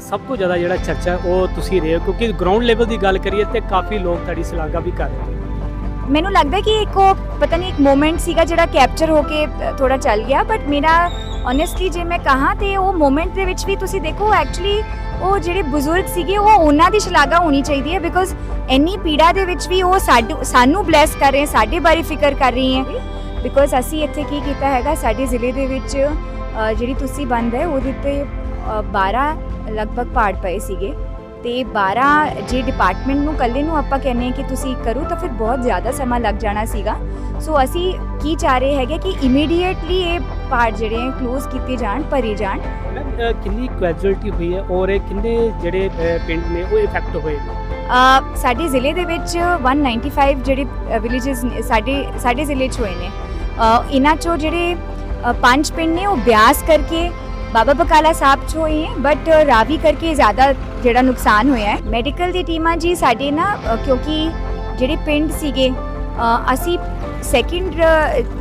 ਸਭ ਤੋਂ ਜ਼ਿਆਦਾ ਜਿਹੜਾ ਚਰਚਾ ਉਹ ਤੁਸੀਂ ਰਹੇ ਹੋ ਕਿਉਂਕਿ ਗਰਾਊਂਡ ਲੈਵਲ ਦੀ ਗੱਲ ਕਰੀਏ ਤੇ ਕਾਫੀ ਲੋਕ ਤੁਹਾਡੀ ਸ਼ਲਾਘਾ ਵੀ ਕਰ ਰਹੇ ਨੇ। ਮੈਨੂੰ ਲੱਗਦਾ ਕਿ ਇੱਕ ਉਹ ਪਤਾ ਨਹੀਂ ਇੱਕ ਮੂਮੈਂਟ ਸੀਗਾ ਜਿਹੜਾ ਕੈਪਚਰ ਹੋ ਕੇ ਥੋੜਾ ਚੱਲ ਗਿਆ ਬਟ ਮੇਰਾ ਓਨੈਸਟਲੀ ਜੇ ਮੈਂ ਕਹਾਂ ਤੇ ਉਹ ਮੂਮੈਂਟ ਦੇ ਵਿੱਚ ਵੀ ਤੁਸੀਂ ਦੇਖੋ ਐਕਚੁਅਲੀ ਉਹ ਜਿਹੜੇ ਬਜ਼ੁਰਗ ਸੀਗੇ ਉਹ ਉਹਨਾਂ ਦੀ ਸ਼ਲਾਘਾ ਹੋਣੀ ਚਾਹੀਦੀ ਹੈ ਬਿਕੋਜ਼ ਐਨੀ ਪੀੜਾ ਦੇ ਵਿੱਚ ਵੀ ਉਹ ਸਾਡੂ- ਸਾਨੂੰ ਬਲੈਸ ਕਰ ਰਹੇ ਸਾਡੇ ਬਾਰੇ ਫਿਕਰ ਕਰ ਰਹੀ ਹੈ। ਬਿਕੋਜ਼ ਅਸੀਂ ਇੱਥੇ ਕੀ ਕੀਤਾ ਹੈਗਾ ਸਾਡੇ ਜ਼ਿਲ੍ਹੇ ਦੇ ਵਿੱਚ ਜਿਹੜੀ ਤੁਸੀਂ ਬੰਦ ਹੈ ਉਹਦੇ ਤੇ ਅ, 12 ਲਗਭਗ ਪਾੜ ਪਏ ਸੀਗੇ। ਤੇ 12 ਜੇ ਡਿਪਾਰਟਮੈਂਟ ਨੂੰ ਕੱਲੇ ਨੂੰ ਆਪਾਂ ਕਹਿੰਨੇ ਕਿ ਤੁਸੀਂ ਕਰੋ ਤਾਂ ਫਿਰ ਬਹੁਤ ਜ਼ਿਆਦਾ ਸਮਾਂ ਲੱਗ ਜਾਣਾ ਸੀਗਾ। ਸੋ ਅਸੀਂ ਕੀ ਚਾਹ ਰਹੇ ਹੈਗੇ ਕਿ ਇਮੀਡੀਏਟਲੀ ਇਹ ਪਾਰਟ ਜਿਹੜੇ ਕਲੋਜ਼ ਕੀਤੇ ਜਾਣ ਭਰੇ ਜਾਣ। ਕਿੰਨੀ ਕੈਜੁਅਲਟੀ ਹੋਈ ਹੈ ਔਰ ਇਹ ਕਿੰਨੇ ਜਿਹੜੇ ਪਿੰਡ ਨੇ ਉਹ ਇਫੈਕਟ ਹੋਏ ਨੇ? ਸਾਡੇ ਜ਼ਿਲ੍ਹੇ ਦੇ ਵਿੱਚ 195 ਜਿਹੜੇ ਵਿਲੇजेस ਸਾਡੇ ਸਾਡੇ ਜ਼ਿਲ੍ਹੇ 'ਚ ਹੋਏ ਨੇ। ਇਹਨਾਂ 'ਚੋਂ ਜਿਹੜੇ ਪੰਜ ਪਿੰਡ ਨੇ ਉਹ ਬਿਆਸ ਕਰਕੇ ਬਾਬਾ ਬਕਾਲਾ ਸਾਹਿਬ ਚੋਂ ਹੀ ਬਟ ਰਾਵੀ ਕਰਕੇ ਜ਼ਿਆਦਾ ਜਿਹੜਾ ਨੁਕਸਾਨ ਹੋਇਆ ਹੈ। ਮੈਡੀਕਲ ਦੀ ਟੀਮਾਂ ਜੀ ਸਾਡੇ ਨਾ ਕਿਉਂਕਿ ਜਿਹੜੇ ਪਿੰਡ ਸੀਗੇ ਅਸੀਂ ਸੈਕਿੰਡ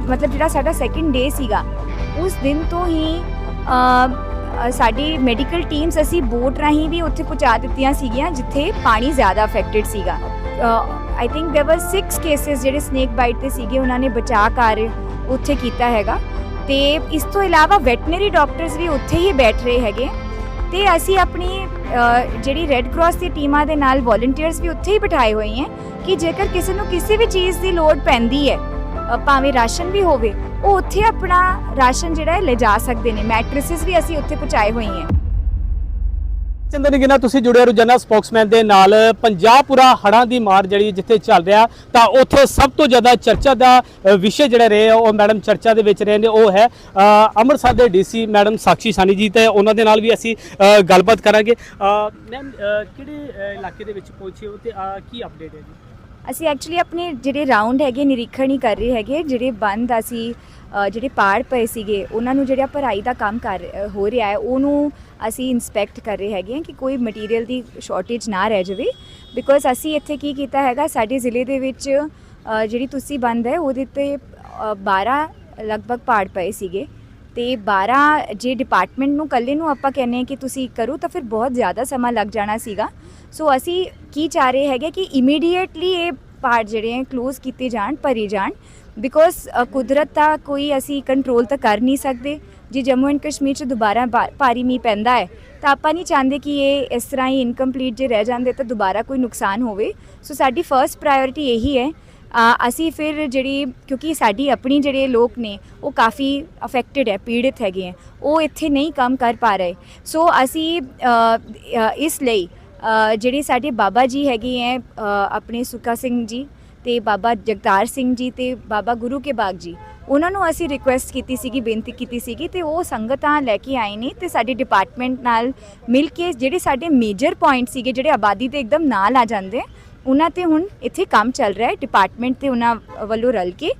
ਮਤਲਬ ਜਿਹੜਾ ਸਾਡਾ ਸੈਕਿੰਡ ਡੇ ਸੀਗਾ, ਉਸ ਦਿਨ ਤੋਂ ਹੀ ਸਾਡੀ ਮੈਡੀਕਲ ਟੀਮਸ ਅਸੀਂ ਬੋਟ ਰਾਹੀਂ ਵੀ ਉੱਥੇ ਪਹੁੰਚਾ ਦਿੱਤੀਆਂ ਸੀਗੀਆਂ, ਜਿੱਥੇ ਪਾਣੀ ਜ਼ਿਆਦਾ ਅਫੈਕਟਡ ਸੀਗਾ। I think there were 6 cases ਜਿਹੜੇ ਸਨੇਕ ਬਾਈਟ ਤੇ ਸੀਗੇ, ਉਹਨਾਂ ਨੇ ਬਚਾਅ ਕਰ ਉੱਥੇ ਕੀਤਾ ਹੈਗਾ। ਤੇ ਇਸ ਤੋਂ ਇਲਾਵਾ ਵੈਟਨਰੀ ਡਾਕਟਰਸ ਵੀ ਉੱਥੇ ਹੀ ਬੈਠ ਰਹੇ ਹੈਗੇ। ਤੇ ਅਸੀਂ ਆਪਣੀ ਜਿਹੜੀ ਰੈੱਡ ਕਰਾਸ ਦੀ ਟੀਮਾਂ ਦੇ ਨਾਲ ਵੋਲੰਟੀਅਰਸ ਵੀ ਉੱਥੇ ਹੀ ਬਿਠਾਏ ਹੋਏ ਹੈ ਕਿ ਜੇਕਰ ਕਿਸੇ ਨੂੰ ਕਿਸੇ ਵੀ ਚੀਜ਼ ਦੀ ਲੋੜ ਪੈਂਦੀ ਹੈ ਭਾਵੇਂ ਰਾਸ਼ਨ ਵੀ ਹੋਵੇ, ਉਹ ਉੱਥੇ ਆਪਣਾ ਰਾਸ਼ਨ ਜਿਹੜਾ ਹੈ ਲੈ ਜਾ ਸਕਦੇ ਨੇ। ਮੈਟ੍ਰਿਸਸ ਵੀ ਅਸੀਂ ਉੱਥੇ ਪਹੁੰਚਾਏ ਹੋਏ ਹੈ। ਚੰਦਨ ਗਿਨਾ ਤੁਸੀਂ ਜੁੜੇ ਰੋਜ਼ਾਨਾ ਸਪੋਕਸਮੈਨ ਦੇ ਨਾਲ। ਪੰਜਾਬਪੁਰਾ ਹੜਾਂ ਦੀ ਮਾਰ ਜਿਹੜੀ ਜਿੱਥੇ ਚੱਲ ਰਿਹਾ, ਤਾਂ ਉੱਥੇ ਸਭ ਤੋਂ ਜ਼ਿਆਦਾ ਚਰਚਾ ਦਾ ਵਿਸ਼ੇ ਜਿਹੜੇ ਰਹੇ ਉਹ ਮੈਡਮ ਚਰਚਾ ਦੇ ਵਿੱਚ ਰਹੇ ਨੇ ਉਹ ਹੈ ਅੰਮ੍ਰਿਤਸਰ ਦੇ ਡੀਸੀ ਮੈਡਮ ਸਾਕਸ਼ੀ ਸਾਨੀ ਜੀ ਤੇ ਉਹਨਾਂ ਦੇ ਨਾਲ ਵੀ ਅਸੀਂ ਗੱਲਬਾਤ ਕਰਾਂਗੇ। ਮੈਮ ਕਿਹੜੇ ਇਲਾਕੇ ਦੇ ਵਿੱਚ ਪਹੁੰਚੇ ਹੋ ਤੇ ਕੀ ਅਪਡੇਟ ਹੈ ਜੀ? ਅਸੀਂ ਐਕਚੁਅਲੀ ਆਪਣੇ ਜਿਹੜੇ ਰਾਉਂਡ ਹੈਗੇ, ਨਿਰੀਖਣ ਹੀ ਕਰ ਰਹੇ ਹੈਗੇ, ਜਿਹੜੇ ਬੰਦ ਅਸੀਂ ਜਿਹੜੇ ਪਾੜ ਪਏ ਸੀਗੇ ਉਹਨਾਂ ਨੂੰ ਜਿਹੜਾ ਭਰਾਈ ਦਾ ਕੰਮ ਕਰ ਹੋ ਰਿਹਾ ਹੈ ਉਹਨੂੰ ਅਸੀਂ ਇਨਸਪੈਕਟ ਕਰ ਰਹੇ ਹੈਗੇ ਹਾਂ ਕਿ ਕੋਈ ਮਟੀਰੀਅਲ ਦੀ ਸ਼ਾਰਟੇਜ ਨਾ ਰਹਿ ਜਾਵੇ। ਬਿਕੋਜ਼ ਅਸੀਂ ਇੱਥੇ ਕੀ ਕੀਤਾ ਹੈਗਾ ਸਾਡੇ ਜ਼ਿਲ੍ਹੇ ਦੇ ਵਿੱਚ ਜਿਹੜੀ ਤੁਸੀਂ ਬੰਦ ਹੈ ਉਹਦੇ ਤੇ ਅ, 12 ਲਗਭਗ ਪਾੜ ਪਏ ਸੀਗੇ। ਤੇ 12 ਜੇ ਡਿਪਾਰਟਮੈਂਟ ਨੂੰ ਕੱਲੇ ਨੂੰ ਆਪਾਂ ਕਹਿੰਦੇ ਹਾਂ ਕਿ ਤੁਸੀਂ ਕਰੋ ਤਾਂ ਫਿਰ ਬਹੁਤ ਜ਼ਿਆਦਾ ਸਮਾਂ ਲੱਗ ਜਾਣਾ ਸੀਗਾ। ਸੋ ਅਸੀਂ ਕੀ ਚਾਹ ਰਹੇ ਹੈਗੇ ਕਿ ਇਮੀਡੀਏਟਲੀ ਇਹ ਪਾਰਟ ਜਿਹੜੇ ਹੈ ক্লোਜ਼ ਕੀਤੇ ਜਾਣ ਭਰੇ ਜਾਣ। ਬਿਕੋਜ਼ ਕੁਦਰਤ ਦਾ ਕੋਈ ਅਸੀਂ ਕੰਟਰੋਲ ਤਾਂ ਕਰ ਨਹੀਂ ਸਕਦੇ। ਜੇ ਜੰਮੂ ਐਂਡ ਕਸ਼ਮੀਰ 'ਚ ਦੁਬਾਰਾ ਭਾ- ਭਾਰੀ ਮੀਂਹ ਪੈਂਦਾ ਹੈ, ਤਾਂ ਆਪਾਂ ਨਹੀਂ ਚਾਹੁੰਦੇ ਕਿ ਇਹ ਇਸ ਤਰ੍ਹਾਂ ਹੀ ਇਨਕੰਪਲੀਟ ਜੇ ਰਹਿ ਜਾਂਦੇ ਤਾਂ ਦੁਬਾਰਾ ਕੋਈ ਨੁਕਸਾਨ ਹੋਵੇ। ਸੋ ਸਾਡੀ ਫਰਸਟ ਪ੍ਰਾਇੋਰਟੀ ਇਹੀ ਹੈ। ਅਸੀਂ ਫਿਰ ਜਿਹੜੀ, ਕਿਉਂਕਿ ਸਾਡੀ ਆਪਣੀ ਜਿਹੜੇ ਲੋਕ ਨੇ, ਉਹ ਕਾਫੀ ਅਫੈਕਟਡ ਹੈ, ਪੀੜਿਤ ਹੈਗੇ ਹੈ। ਉਹ ਇੱਥੇ ਨਹੀਂ ਕੰਮ ਕਰ ਪਾ ਰਹੇ। ਸੋ ਅਸੀਂ ਇਸ ਲਈ ਜਿਹੜੇ ਸਾਡੇ ਬਾਬਾ ਜੀ ਹੈਗੇ ਹੈ ਆਪਣੇ ਸੁੱਖਾ ਸਿੰਘ ਜੀ ਤੇ ਬਾਬਾ ਜਗਤਾਰ ਸਿੰਘ ਜੀ ਤੇ ਬਾਬਾ ਗੁਰੂ ਕੇ ਬਾਗ ਜੀ, ਉਹਨਾਂ ਨੂੰ ਅਸੀਂ ਰਿਕੁਐਸਟ ਕੀਤੀ ਸੀਗੀ, ਬੇਨਤੀ ਕੀਤੀ ਸੀਗੀ ਤੇ ਉਹ ਸੰਗਤਾਂ ਲੈ ਕੇ ਆਏ ਨੇ ਤੇ ਸਾਡੇ ਡਿਪਾਰਟਮੈਂਟ ਨਾਲ ਮਿਲ ਕੇ ਜਿਹੜੇ ਸਾਡੇ ਮੇਜਰ ਪੁਆਇੰਟ ਸੀਗੇ, ਜਿਹੜੇ ਆਬਾਦੀ ਦੇ ਇੱਕਦਮ ਨਾਲ ਆ ਜਾਂਦੇ, ਉਹਨਾਂ ਤੇ ਹੁਣ ਇੱਥੇ ਕੰਮ ਚੱਲ ਰਿਹਾ ਹੈ ਡਿਪਾਰਟਮੈਂਟ ਤੇ ਉਹਨਾਂ ਵੱਲੋਂ ਰਲ ਕੇ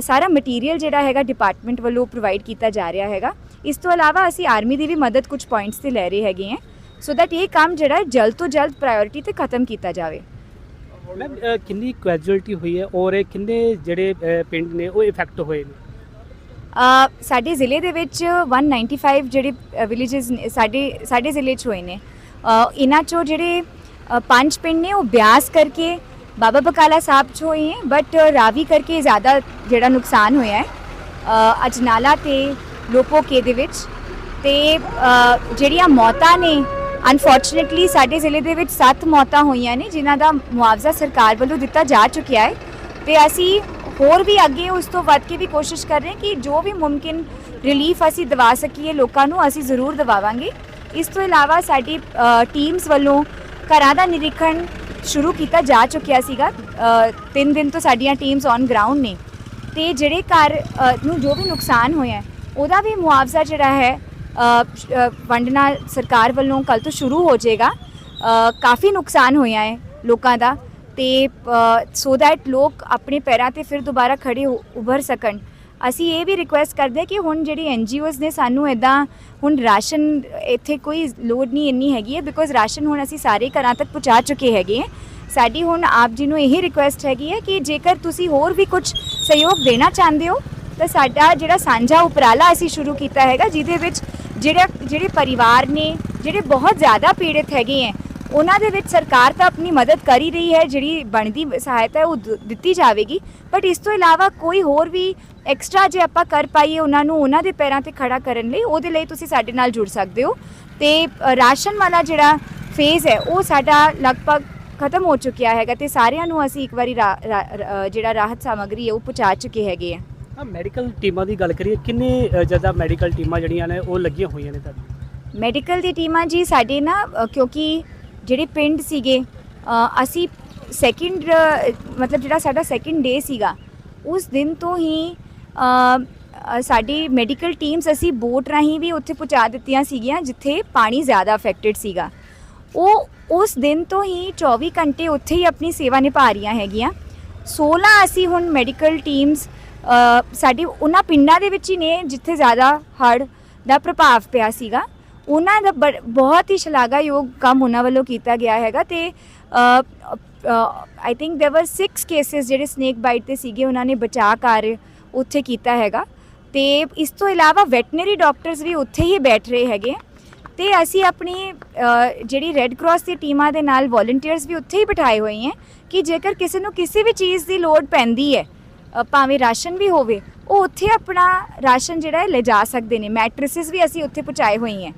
ਸਾਰਾ ਮਟੀਰੀਅਲ ਜਿਹੜਾ ਹੈਗਾ ਡਿਪਾਰਟਮੈਂਟ ਵੱਲੋਂ ਪ੍ਰੋਵਾਈਡ ਕੀਤਾ ਜਾ ਰਿਹਾ ਹੈਗਾ। ਇਸ ਤੋਂ ਇਲਾਵਾ ਅਸੀਂ ਆਰਮੀ ਦੀ ਵੀ ਮਦਦ ਕੁਝ ਪੁਆਇੰਟਸ ਤੇ ਲੈ ਰਹੇ ਹੈਗੇ ਹਾਂ ਸੋ ਦੈਟ ਇਹ ਕੰਮ ਜਿਹੜਾ ਜਲਦ ਤੋਂ ਜਲਦ ਪ੍ਰਾਇੋਰਟੀ ਤੇ ਖਤਮ ਕੀਤਾ ਜਾਵੇ। ਮੈਮ ਕਿੰਨੀ ਕੈਜੁਅਲਟੀ ਹੋਈ ਹੈ ਔਰ ਇਹ ਕਿੰਨੇ ਜਿਹੜੇ ਅ, ਪਿੰਡ ਨੇ ਉਹ ਇਫੈਕਟ ਹੋਏ ਨੇ? ਸਾਡੇ ਜ਼ਿਲ੍ਹੇ ਦੇ ਵਿੱਚ 195 ਜਿਹੜੇ ਵਿਲੇजेस ਸਾਡੇ ਸਾਡੇ ਜ਼ਿਲ੍ਹੇ 'ਚ ਹੋਏ ਨੇ। ਇਹਨਾਂ 'ਚੋਂ ਜਿਹੜੇ ਪੰਜ ਪਿੰਡ ਨੇ ਉਹ ਬਿਆਸ ਕਰਕੇ ਬਾਬਾ ਬਕਾਲਾ ਸਾਹਿਬ 'ਚ ਹੋਏ ਹੈ ਬਟ ਰਾਵੀ ਕਰਕੇ ਜ਼ਿਆਦਾ ਜਿਹੜਾ ਨੁਕਸਾਨ ਹੋਇਆ ਹੈ। ਅਜਨਾਲਾ ਤੇ ਲੋਪੋਕੇ ਦੇ ਵਿੱਚ। ਤੇ ਜਿਹੜੀਆਂ ਮੌਤਾਂ ਨੇ ਅਨਫੋਰਚੂਨੇਟਲੀ ਸਾਡੇ ਜ਼ਿਲ੍ਹੇ ਦੇ ਵਿੱਚ 7 ਮੌਤਾਂ ਹੋਈਆਂ ਨੇ ਜਿਨ੍ਹਾਂ ਦਾ ਮੁਆਵਜ਼ਾ ਸਰਕਾਰ ਵੱਲੋਂ ਦਿੱਤਾ ਜਾ ਚੁੱਕਿਆ ਹੈ। ਤੇ ਅਸੀਂ ਹੋਰ ਵੀ ਅੱਗੇ ਉਸ ਤੋਂ ਵੱਧ ਕੇ ਵੀ ਕੋਸ਼ਿਸ਼ ਕਰ ਰਹੇ ਹਾਂ ਕਿ ਜੋ ਵੀ ਮੁਮਕਿਨ ਰਿਲੀਫ ਅਸੀਂ ਦਿਵਾ ਸਕੀਏ ਲੋਕਾਂ ਨੂੰ ਅਸੀਂ ਜ਼ਰੂਰ ਦਿਵਾਵਾਂਗੇ। ਇਸ ਤੋਂ ਇਲਾਵਾ ਸਾਡੀ ਟੀਮਸ ਵੱਲੋਂ ਘਰਾਂ ਦਾ ਨਿਰੀਖਣ ਸ਼ੁਰੂ ਕੀਤਾ ਜਾ ਚੁੱਕਿਆ ਸੀਗਾ। ਅ, ਤਿੰਨ ਦਿਨ ਤੋਂ ਸਾਡੀਆਂ ਟੀਮਸ ਔਨ ਗਰਾਊਂਡ ਨੇ। ਤੇ ਜਿਹੜੇ ਘਰ ਨੂੰ ਜੋ ਵੀ ਨੁਕਸਾਨ ਹੋਇਆ ਉਹਦਾ ਵੀ ਮੁਆਵਜ਼ਾ ਜਿਹੜਾ ਹੈ ਵੰਡਣਾ ਸਰਕਾਰ ਵੱਲੋਂ ਕੱਲ ਤੋਂ ਸ਼ੁਰੂ ਹੋ ਜਾਏਗਾ। ਕਾਫੀ ਨੁਕਸਾਨ ਹੋਇਆ ਹੈ ਲੋਕਾਂ ਦਾ। ਤੇ ਸੋ ਦੈਟ ਲੋਕ ਆਪਣੇ ਪੈਰਾਂ ਤੇ ਫਿਰ ਦੁਬਾਰਾ ਖੜੇ ਉਭਰ ਸਕਣ। ਅਸੀਂ ਇਹ ਵੀ ਰਿਕੁਐਸਟ ਕਰਦੇ ਹਾਂ ਕਿ ਹੁਣ ਜਿਹੜੀ ਐਨਜੀਓਜ਼ ਨੇ ਸਾਨੂੰ ਇਦਾਂ ਹੁਣ ਰਾਸ਼ਨ ਇੱਥੇ ਕੋਈ ਲੋਡ ਨਹੀਂ, ਇੰਨੀ ਹੈਗੀ ਹੈ ਬਿਕੋਜ਼ ਰਾਸ਼ਨ ਹੁਣ ਅਸੀਂ ਸਾਰੇ ਘਰਾਂ ਤੱਕ ਪਹੁੰਚਾ ਚੁੱਕੇ ਹੈਗੇ ਹਾਂ। ਸਾਡੀ ਹੁਣ ਆਪ ਜੀ ਨੂੰ ਇਹ ਰਿਕੁਐਸਟ ਹੈਗੀ ਹੈ ਕਿ ਜੇਕਰ ਤੁਸੀਂ ਹੋਰ ਵੀ ਕੁਝ ਸਹਿਯੋਗ ਦੇਣਾ ਚਾਹੁੰਦੇ ਹੋ, ਤਾਂ ਸਾਡਾ ਜਿਹੜਾ ਸਾਂਝਾ ਉਪਰਾਲਾ ਅਸੀਂ ਸ਼ੁਰੂ ਕੀਤਾ ਹੈਗਾ, ਜਿਹਦੇ ਵਿੱਚ ਜਿਹੜਾ ਜਿਹੜੇ ਪਰਿਵਾਰ ਨੇ, ਜਿਹੜੇ ਬਹੁਤ ਜ਼ਿਆਦਾ ਪੀੜਿਤ ਹੈਗੇ ਹੈ ਉਹਨਾਂ ਦੇ ਵਿੱਚ ਸਰਕਾਰ ਤਾਂ ਆਪਣੀ ਮਦਦ ਕਰ ਹੀ ਰਹੀ ਹੈ, ਜਿਹੜੀ ਬਣਦੀ ਸਹਾਇਤਾ ਹੈ ਉਹ ਦ- ਦਿੱਤੀ ਜਾਵੇਗੀ। ਬਟ ਇਸ ਤੋਂ ਇਲਾਵਾ ਕੋਈ ਹੋਰ ਵੀ ਐਕਸਟਰਾ ਜੇ ਆਪਾਂ ਕਰ ਪਾਈਏ ਉਹਨਾਂ ਨੂੰ, ਉਹਨਾਂ ਦੇ ਪੈਰਾਂ ਤੇ ਖੜਾ ਕਰਨ ਲਈ, ਉਹਦੇ ਲਈ ਤੁਸੀਂ ਸਾਡੇ ਨਾਲ ਜੁੜ ਸਕਦੇ ਹੋ। ਤੇ ਰਾਸ਼ਨ ਵਾਲਾ ਜਿਹੜਾ ਫੇਜ਼ ਹੈ, ਉਹ ਸਾਡਾ ਲਗਭਗ ਖਤਮ ਹੋ ਚੁੱਕਿਆ ਹੈਗਾ ਤੇ ਸਾਰਿਆਂ ਨੂੰ ਅਸੀਂ ਇੱਕ ਵਾਰੀ ਰਾ- ਜਿਹੜਾ ਰਾਹਤ ਸਾਮਗਰੀ ਹੈ, ਉਹ ਪਹੁੰਚਾ ਚੁੱਕੇ ਹੈਗੇ ਆ। ਹਾਂ ਮੈਡੀਕਲ ਟੀਮਾਂ ਦੀ ਗੱਲ ਕਰੀਏ, ਕਿੰਨੇ ਜ਼ਿਆਦਾ ਮੈਡੀਕਲ ਟੀਮਾਂ ਜਿਹੜੀਆਂ ਨੇ, ਉਹ ਲੱਗੀਆਂ ਹੋਈਆਂ ਨੇ ਤੁਹਾਡੀ ਮੈਡੀਕਲ ਦੀ ਟੀਮਾਂ ਜੀ ਸਾਡੇ ਨਾ ਕਿਉਂਕਿ ਜਿਹੜੇ ਪਿੰਡ ਸੀਗੇ ਅਸੀਂ ਸੈਕਿੰਡ ਮਤਲਬ ਜਿਹੜਾ ਸਾਡਾ ਸੈਕਿੰਡ ਡੇ ਸੀਗਾ, ਉਸ ਦਿਨ ਤੋਂ ਹੀ ਸਾਡੀ ਮੈਡੀਕਲ ਟੀਮਸ ਅਸੀਂ ਬੋਟ ਰਾਹੀਂ ਵੀ ਉੱਥੇ ਪਹੁੰਚਾ ਦਿੱਤੀਆਂ ਸੀਗੀਆਂ, ਜਿੱਥੇ ਪਾਣੀ ਜ਼ਿਆਦਾ ਅਫੈਕਟਡ ਸੀਗਾ। ਉਹ, ਉਸ ਦਿਨ ਤੋਂ ਹੀ 24 ਘੰਟੇ ਉੱਥੇ ਹੀ ਆਪਣੀ ਸੇਵਾ ਨਿਭਾ ਰਹੀਆਂ ਹੈਗੀਆਂ। 16 ਅਸੀਂ ਹੁਣ ਮੈਡੀਕਲ ਟੀਮਸ ਸਾਡੀ ਉਹਨਾਂ ਪਿੰਡਾਂ ਦੇ ਵਿੱਚ ਹੀ ਨੇ ਜਿੱਥੇ ਜ਼ਿਆਦਾ ਹੜ ਦਾ ਪ੍ਰਭਾਵ ਪਿਆ ਸੀਗਾ। ਉਹਨਾਂ ਦਾ ਬਹੁਤ ਹੀ ਸ਼ਲਾਘਾਯੋਗ ਕੰਮ ਉਹਨਾਂ ਵੱਲੋਂ ਕੀਤਾ ਗਿਆ ਹੈਗਾ ਤੇ I think there were were 6 cases ਜਿਹੜੇ ਸਨੇਕ ਬਾਈਟ ਤੇ ਸੀਗੇ, ਉਹਨਾਂ ਨੇ ਬਚਾਅ ਕਰ ਉੱਥੇ ਕੀਤਾ ਹੈਗਾ। ਤੇ ਇਸ ਤੋਂ ਇਲਾਵਾ ਵੈਟਨਰੀ ਡਾਕਟਰਸ ਵੀ ਉੱਥੇ ਹੀ ਬੈਠ ਰਹੇ ਹੈਗੇ ਤੇ ਅਸੀਂ ਆਪਣੀ ਜਿਹੜੀ ਰੈੱਡ ਕਰਾਸ ਦੀ ਟੀਮਾਂ ਦੇ ਨਾਲ ਵੋਲੰਟੀਅਰਸ ਵੀ ਉੱਥੇ ਹੀ ਬਿਠਾਏ ਹੋਏ ਹਾਂ ਕਿ ਜੇਕਰ ਕਿਸੇ ਨੂੰ ਕਿਸੇ ਵੀ ਚੀਜ਼ ਦੀ ਲੋੜ ਪੈਂਦੀ ਹੈ ਭਾਵੇਂ ਰਾਸ਼ਨ ਵੀ ਹੋਵੇ, ਉਹ ਉੱਥੇ ਆਪਣਾ ਰਾਸ਼ਨ ਜਿਹੜਾ ਹੈ ਲਿਜਾ ਸਕਦੇ ਨੇ। ਮੈਟ੍ਰਿਸਿਸ ਵੀ ਅਸੀਂ ਉੱਥੇ ਪਹੁੰਚਾਏ ਹੋਏ ਹੈ।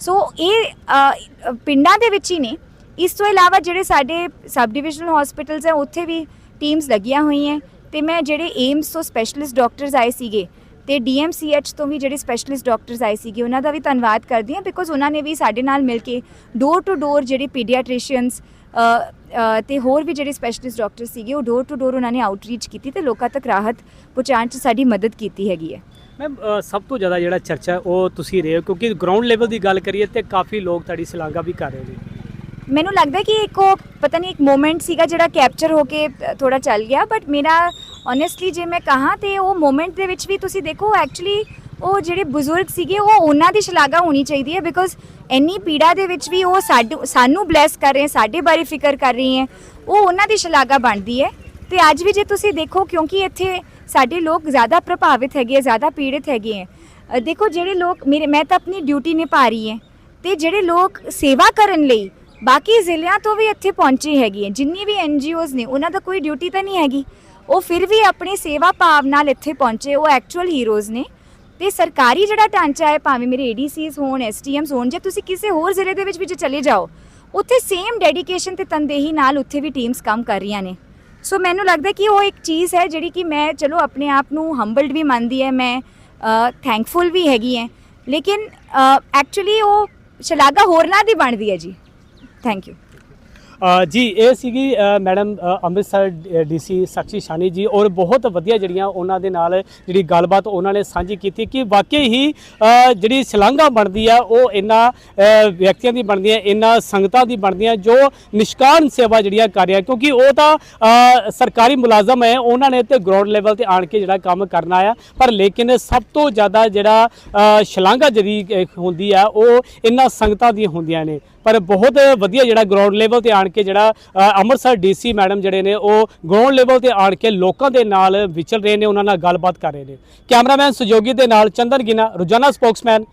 ਸੋ ਇਹ ਪਿੰਡਾਂ ਦੇ ਵਿੱਚ ਹੀ ਨੇ। ਇਸ ਤੋਂ ਇਲਾਵਾ ਜਿਹੜੇ ਸਾਡੇ ਸਬ ਡਿਵੀਜ਼ਨਲ ਹਸਪੀਟਲਸ ਹੈ, ਉੱਥੇ ਵੀ ਟੀਮਸ ਲੱਗੀਆਂ ਹੋਈਆਂ ਤੇ ਮੈਂ ਜਿਹੜੇ ਏਮਸ ਤੋਂ ਸਪੈਸ਼ਲਿਸਟ ਡਾਕਟਰਸ ਆਏ ਸੀਗੇ ਤੇ ਡੀਐਮਸੀਐਚ ਤੋਂ ਵੀ ਜਿਹੜੇ ਸਪੈਸ਼ਲਿਸਟ ਡਾਕਟਰਸ ਆਏ ਸੀਗੇ, ਉਹਨਾਂ ਦਾ ਵੀ ਧੰਨਵਾਦ ਕਰਦੀ ਹਾਂ ਬਿਕੋਜ਼ ਉਹਨਾਂ ਨੇ ਵੀ ਸਾਡੇ ਨਾਲ ਮਿਲ ਕੇ ਡੋਰ ਟੂ ਡੋਰ ਜਿਹੜੇ ਪੀਡੀਆਟ੍ਰੀਸ਼ੀਅਨਸ ਤੇ ਹੋਰ ਵੀ ਜਿਹੜੇ ਸਪੈਸ਼ਲਿਸਟ ਡਾਕਟਰ ਸੀਗੇ ਉਹ ਡੋਰ ਟੂ ਡੋਰ ਉਹਨਾਂ ਨੇ ਆਊਟਰੀਚ ਕੀਤੀ ਤੇ ਲੋਕਾਂ ਤੱਕ ਰਾਹਤ ਪਹੁੰਚਾਉਣ 'ਚ ਸਾਡੀ ਮਦਦ ਕੀਤੀ ਹੈਗੀ ਹੈ। ਮੈਮ ਸਭ ਤੋਂ ਜ਼ਿਆਦਾ ਜਿਹੜਾ ਚਰਚਾ ਉਹ ਤੁਸੀਂ ਰਹੇ ਹੋ ਕਿਉਂਕਿ ਗਰਾਊਂਡ ਲੈਵਲ ਦੀ ਗੱਲ ਕਰੀਏ ਤੇ ਕਾਫੀ ਲੋਕ ਤੁਹਾਡੀ ਸ਼ਲਾਘਾ ਵੀ ਕਰ ਰਹੇ ਨੇ। ਮੈਨੂੰ ਲੱਗਦਾ ਕਿ ਇੱਕ ਉਹ ਪਤਾ ਨਹੀਂ ਇੱਕ ਮੂਮੈਂਟ ਸੀਗਾ ਜਿਹੜਾ ਕੈਪਚਰ ਹੋ ਕੇ ਥੋੜਾ ਚੱਲ ਗਿਆ ਬਟ ਮੇਰਾ ਓਨੈਸਟਲੀ ਜੇ ਮੈਂ ਕਹਾਂ ਤੇ ਉਹ ਮੂਮੈਂਟ ਦੇ ਵਿੱਚ ਵੀ ਤੁਸੀਂ ਦੇਖੋ ਐਕਚੁਅਲੀ ਉਹ ਜਿਹੜੇ ਬਜ਼ੁਰਗ ਸੀਗੇ, ਉਹ ਉਹਨਾਂ ਦੀ ਸ਼ਲਾਘਾ ਹੋਣੀ ਚਾਹੀਦੀ ਹੈ ਬਿਕੋਜ਼ ਇੰਨੀ ਪੀੜਾ ਦੇ ਵਿੱਚ ਵੀ ਉਹ ਸਾਡੂ- ਸਾਨੂੰ ਬਲੈਸ ਕਰ ਰਹੇ, ਸਾਡੇ ਬਾਰੇ ਫਿਕਰ ਕਰ ਰਹੀ ਹੈ। ਉਹ ਉਹਨਾਂ ਦੀ ਸ਼ਲਾਘਾ ਬਣਦੀ ਹੈ। ਤੇ ਅੱਜ ਵੀ ਜੇ ਤੁਸੀਂ ਦੇਖੋ, ਕਿਉਂਕਿ ਇੱਥੇ ਸਾਡੇ ਲੋਕ ਜ਼ਿਆਦਾ ਪ੍ਰਭਾਵਿਤ ਹੈਗੇ ਆ, ਜ਼ਿਆਦਾ ਪੀੜਿਤ ਹੈਗੇ ਹੈ ਦੇਖੋ ਜਿਹੜੇ ਲੋਕ, ਮੇਰੇ, ਮੈਂ ਤਾਂ ਆਪਣੀ ਡਿਊਟੀ ਨਿਭਾ ਰਹੀ ਹੈ। ਤੇ ਜਿਹੜੇ ਲੋਕ ਸੇਵਾ ਕਰਨ ਲਈ ਬਾਕੀ ਜ਼ਿਲ੍ਹਿਆਂ ਤੋਂ ਵੀ ਇੱਥੇ ਪਹੁੰਚੇ ਹੈਗੇ ਹੈ ਜਿੰਨੀ ਵੀ ਐਨਜੀਓਜ਼ ਨੇ, ਉਹਨਾਂ ਦਾ ਕੋਈ ਡਿਊਟੀ ਤਾਂ ਨਹੀਂ ਹੈਗੀ। ਉਹ ਫਿਰ ਵੀ ਆਪਣੀ ਸੇਵਾ ਭਾਵ ਨਾਲ ਇੱਥੇ ਪਹੁੰਚੇ, ਉਹ ਐਕਚੁਅਲ ਹੀਰੋਜ਼ ਨੇ। ਤੇ ਸਰਕਾਰੀ ਜਿਹੜਾ ਢਾਂਚਾ ਹੈ, ਭਾਵੇਂ ਮੇਰੇ ਏਡੀਸੀਜ਼ ਹੋਣ ਐਸਟੀਐਮਸ ਹੋਣ, ਜੇ ਤੁਸੀਂ ਕਿਸੇ ਹੋਰ ਜ਼ਿਲ੍ਹੇ ਦੇ ਵਿੱਚ ਵੀ ਜੇ ਚਲੇ ਜਾਓ, ਉੱਥੇ ਸੇਮ ਡੈਡੀਕੇਸ਼ਨ ਤੇ ਤਨਦੇਹੀ ਨਾਲ ਉੱਥੇ ਵੀ ਟੀਮਸ ਕੰਮ ਕਰ ਰਹੀਆਂ ਨੇ। ਸੋ ਮੈਨੂੰ ਲੱਗਦਾ ਕਿ ਉਹ ਇੱਕ ਚੀਜ਼ ਹੈ ਜਿਹੜੀ ਕਿ ਮੈਂ, ਚਲੋ, ਆਪਣੇ ਆਪ ਨੂੰ ਹੰਬਲਡ ਵੀ ਮੰਨਦੀ ਹੈ, ਮੈਂ ਥੈਂਕਫੁਲ ਵੀ ਹੈਗੀ ਹੈ। ਲੇਕਿਨ ਐਕਚੁਅਲੀ ਉਹ ਸ਼ਲਾਘਾ ਹੋਰਨਾਂ ਦੀ ਬਣਦੀ ਹੈ ਜੀ। ਥੈਂਕ ਯੂ ਜੀ ਇਹ ਸੀਗੀ ਮੈਡਮ ਅ, ਅੰਮ੍ਰਿਤਸਰ ਡੀਸੀ ਸਾਕਸ਼ੀ ਸ਼ਾਨੀ ਜੀ ਔਰ ਬਹੁਤ ਵਧੀਆ ਜਿਹੜੀਆਂ ਉਹਨਾਂ ਦੇ ਨਾਲ ਜਿਹੜੀ ਗੱਲਬਾਤ ਉਹਨਾਂ ਨੇ ਸਾਂਝੀ ਕੀਤੀ ਕਿ ਵਾਕਈ ਹੀ ਜਿਹੜੀ ਸ਼ਲਾਘਾ ਬਣਦੀ ਆ ਉਹ ਇਹਨਾਂ ਵਿਅਕਤੀਆਂ ਦੀ ਬਣਦੀ ਹੈ ਇਹਨਾਂ ਸੰਗਤਾਂ ਦੀ ਬਣਦੀ ਹੈ ਜੋ ਨਿਸ਼ਕਾਨ ਸੇਵਾ ਜਿਹੜੀਆਂ ਕਰ ਰਿਹਾ ਕਿਉਂਕਿ ਉਹ ਤਾਂ ਸਰਕਾਰੀ ਮੁਲਾਜ਼ਮ ਹੈ ਉਹਨਾਂ ਨੇ ਤੇ ਗਰਾਊਂਡ ਲੈਵਲ ਤੇ ਆਣ ਕੇ ਜਿਹੜਾ ਕੰਮ ਕਰਨਾ ਆ ਪਰ ਲੇਕਿਨ ਸਭ ਤੋਂ ਜ਼ਿਆਦਾ ਜਿਹੜਾ ਸ਼ਲਾਘਾ ਜਿਹੜੀ ਹੁੰਦੀ ਆ ਉਹ ਇਹਨਾਂ ਸੰਗਤਾਂ ਦੀਆਂ ਹੁੰਦੀਆਂ ਨੇ। ਪਰ ਬਹੁਤ ਵਧੀਆ ਜਿਹੜਾ ਗਰਾਊਂਡ ਲੈਵਲ ਤੇ ਆਣ ਕੇ ਜਿਹੜਾ ਅ, ਅੰਮ੍ਰਿਤਸਰ ਡੀਸੀ ਮੈਡਮ ਜਿਹੜੇ ਨੇ ਉਹ ਗਰਾਊਂਡ ਲੈਵਲ ਤੇ ਆਣ ਕੇ ਲੋਕਾਂ ਦੇ ਨਾਲ ਵਿਚਰ ਰਹੇ ਨੇ ਉਹਨਾਂ ਨਾਲ ਗੱਲਬਾਤ ਕਰ ਰਹੇ ਨੇ। ਕੈਮਰਾਮੈਨ ਸੁਜੋਗੀ ਦੇ ਨਾਲ ਚੰਦਨ ਗਿਨਾ ਰੋਜ਼ਾਨਾ ਸਪੋਕਸਮੈਨ